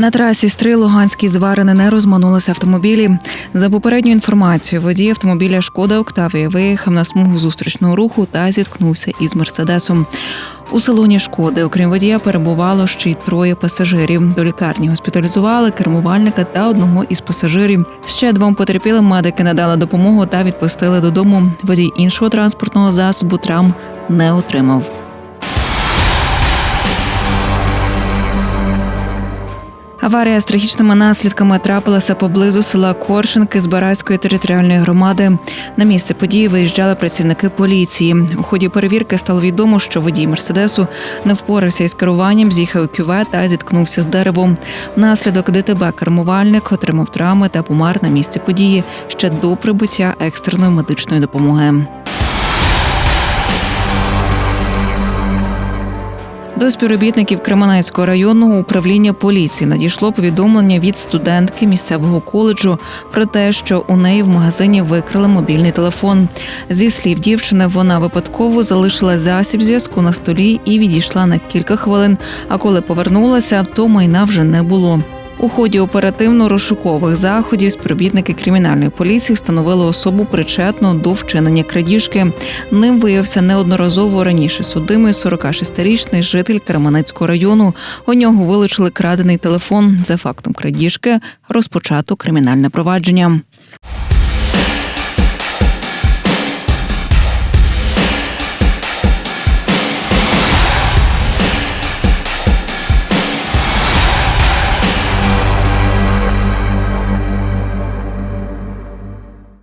На трасі Стри Луганській зварини не розминулися автомобілі. За попередньою інформацією, водій автомобіля Шкода Октавія виїхав на смугу зустрічного руху та зіткнувся із мерседесом. У салоні шкоди, окрім водія, перебувало ще й троє пасажирів. До лікарні госпіталізували кермувальника та одного із пасажирів. Ще двом потерпілим медики надали допомогу та відпустили додому. Водій іншого транспортного засобу травм не отримав. Аварія з трагічними наслідками трапилася поблизу села Коршенки з Барайської територіальної громади. На місце події виїжджали працівники поліції. У ході перевірки стало відомо, що водій мерседесу не впорався із керуванням, з'їхав у кювет та зіткнувся з деревом. Внаслідок ДТБ кермувальник отримав травми та помер на місці події ще до прибуття екстреної медичної допомоги. До співробітників Кременецького районного управління поліції надійшло повідомлення від студентки місцевого коледжу про те, що у неї в магазині викрали мобільний телефон. Зі слів дівчини, вона випадково залишила засіб зв'язку на столі і відійшла на кілька хвилин. А коли повернулася, то майна вже не було. У ході оперативно-розшукових заходів співробітники кримінальної поліції встановили особу причетну до вчинення крадіжки. Ним виявився неодноразово раніше судимий 46-річний житель Кременецького району. У нього вилучили крадений телефон. За фактом крадіжки розпочато кримінальне провадження.